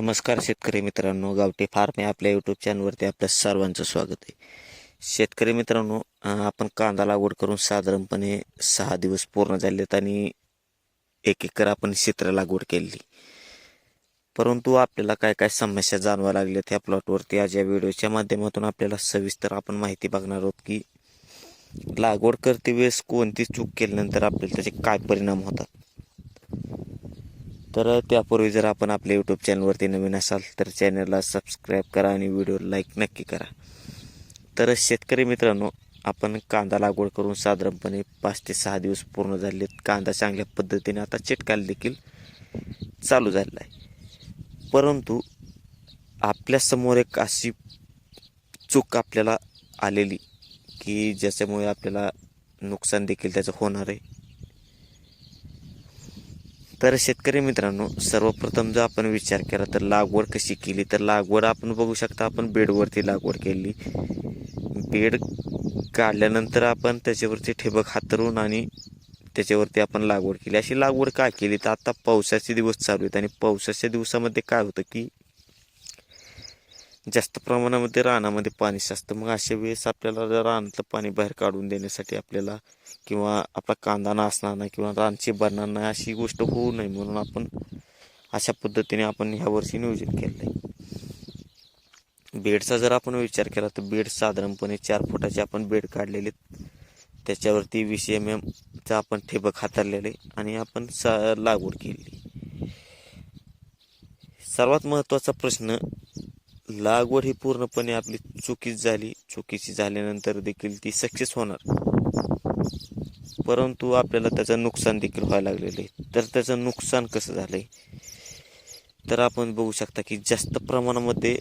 नमस्कार शेतकरी मित्रांनो गावठी फार्म या आपल्या यूट्यूब चॅनलवरती आपल्या सर्वांचं स्वागत आहे. शेतकरी मित्रांनो आपण कांदा लागवड करून साधारणपणे सहा दिवस पूर्ण झालेत आणि एक एकर आपण क्षेत्र लागवड केली. परंतु आपल्याला काय काय समस्या जाणवा लागल्यात ह्या प्लॉटवरती आज या व्हिडिओच्या माध्यमातून आपल्याला सविस्तर आपण माहिती बघणार आहोत की लागवड करते वेळेस कोणती चूक केल्यानंतर आपल्याला त्याचे काय परिणाम होतात. तर त्यापूर्वी जर आपण आपल्या यूट्यूब चॅनलवरती नवीन असाल तर चॅनलला सबस्क्राईब करा आणि व्हिडिओ लाईक नक्की करा. तर शेतकरी मित्रांनो आपण कांदा लागवड करून साधारणपणे पाच ते सहा दिवस पूर्ण झालेत. कांदा चांगल्या पद्धतीने आता चिटकायला देखील चालू झालेला आहे. परंतु आपल्यासमोर एक अशी चूक आपल्याला आलेली की ज्याच्यामुळे आपल्याला नुकसान देखील त्याचं होणार आहे. तर शेतकरी मित्रांनो सर्वप्रथम जर आपण विचार केला तर लागवड कशी केली? तर लागवड आपण बघू शकता आपण बेडवरती लागवड केली. बेड काढल्यानंतर आपण त्याच्यावरती ठिबक हातरून आणि त्याच्यावरती आपण लागवड केली. अशी लागवड का केली? तर आता पावसाचे दिवस चालू आहेत आणि पावसाच्या दिवसामध्ये काय होतं की जास्त प्रमाणामध्ये रानामध्ये पाणी साचतं. मग अशा वेळेस आपल्याला रानातलं पाणी बाहेर काढून देण्यासाठी आपल्याला किंवा आपला कांदा नासणार नाही किंवा रानची बनणार नाही अशी गोष्ट होऊ नये म्हणून आपण अशा पद्धतीने आपण ह्या वर्षी नियोजन केलं आहे बेडचा जर आपण विचार केला तर बेड साधारणपणे चार फुटाचे आपण बेड काढलेले आहेत. त्याच्यावरती वीस एम एमचा आपण ठिबक हाताळलेले आणि आपण सा लागवड केली सर्वात महत्त्वाचा प्रश्न लागवड ही पूर्णपणे आपली चुकीच झाली. चुकीची झाल्यानंतर देखील ती सक्सेस होणार. परंतु आपल्याला त्याचं नुकसान देखील व्हायला लागलेलं आहे. तर त्याचं नुकसान कसं झालंय? तर आपण बघू शकता की जास्त प्रमाणामध्ये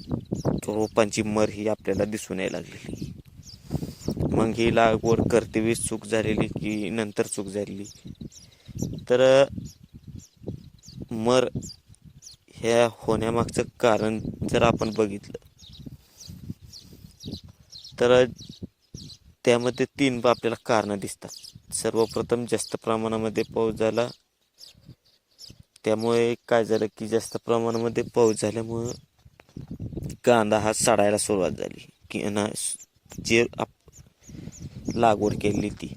रोपांची मर ही आपल्याला दिसून यायला लागलेली मग ही लागवड करतेवेळी चूक झालेली की नंतर चूक झालेली? तर मर ह्या होण्यामागचं कारण जर आपण बघितलं तर त्यामध्ये तीन आपल्याला कारणं दिसतात. सर्वप्रथम जास्त प्रमाणामध्ये पाऊस झाला. त्यामुळे काय झालं की जास्त प्रमाणामध्ये पाऊस झाल्यामुळं कांदा हा सडायला सुरुवात झाली. की ना जे आप लागवड केली ती.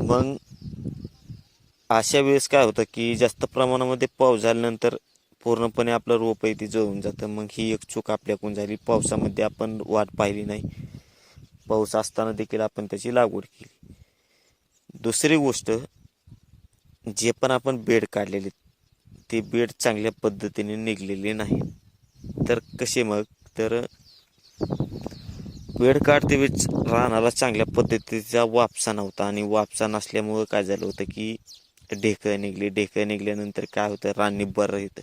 मग अशा वेळेस काय होतं की जास्त प्रमाणामध्ये पाऊस झाल्यानंतर पूर्णपणे आपलं रोप आहे ती जळून जातं. मग ही एक चूक आपल्याकडून झाली. पावसामध्ये आपण वाट पाहिली नाही. पाऊस असताना देखील आपण त्याची लागवड केली. दुसरी गोष्ट जे पण आपण बेड काढलेले ते बेड चांगल्या पद्धतीने निघलेले नाही. तर कसे मग? तर बेड काढते वेळेस रानाला चांगल्या पद्धतीचा वापसा नव्हता आणि वापसा नसल्यामुळं काय झालं होतं की ढेकं निघली ढेकं निघल्यानंतर काय होतं? रान निब्बर येतं.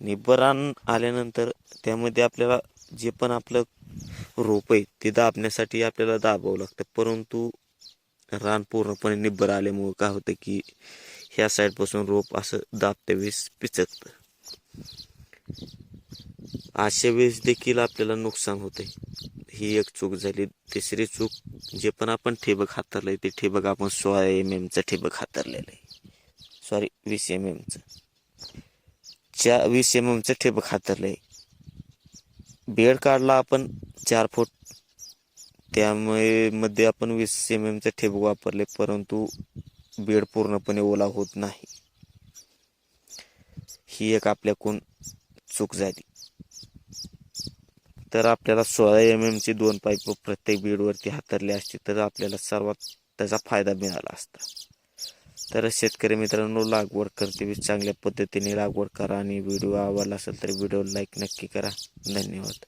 निब्बर रान आल्यानंतर त्यामध्ये आपल्याला जे पण आपलं रोप आहे ते दाबण्यासाठी आपल्याला दाबावं लागतं. परंतु रान पूर्णपणे निब्बर आल्यामुळं काय होतं की ह्या साईडपासून रोप असं दाबत्या वेळेस पिचकतं. अशा वेळेस देखील आपल्याला नुकसान होते ही एक चूक झाली. तिसरी चूक जे पण आपण ठिबक आहे ते ठिबक आपण सोळा एम एमचं ठिबक हातरलेलं आहे. सॉरी वीस एम एमचं च्या वीस एम एमचं ठेबक हातरलं आहे बेड काढला आपण चार फूट. त्यामुळे मध्ये आपण वीस एम एमचं ठेबक वापरले परंतु बेड पूर्णपणे ओला होत नाही. ही एक आपल्याकडून चूक झाली. तर आपल्याला सोळा एम एमचे दोन पाईप प्रत्येक बेडवरती हातरले असते तर आपल्याला सर्वात त्याचा फायदा मिळाला असता. तर शेतकरी मित्रांनो लागवड करते चांगल्या पद्धतीने लागवड करा आणि व्हिडिओ आवडला असेल तर व्हिडिओ लाईक नक्की करा. धन्यवाद.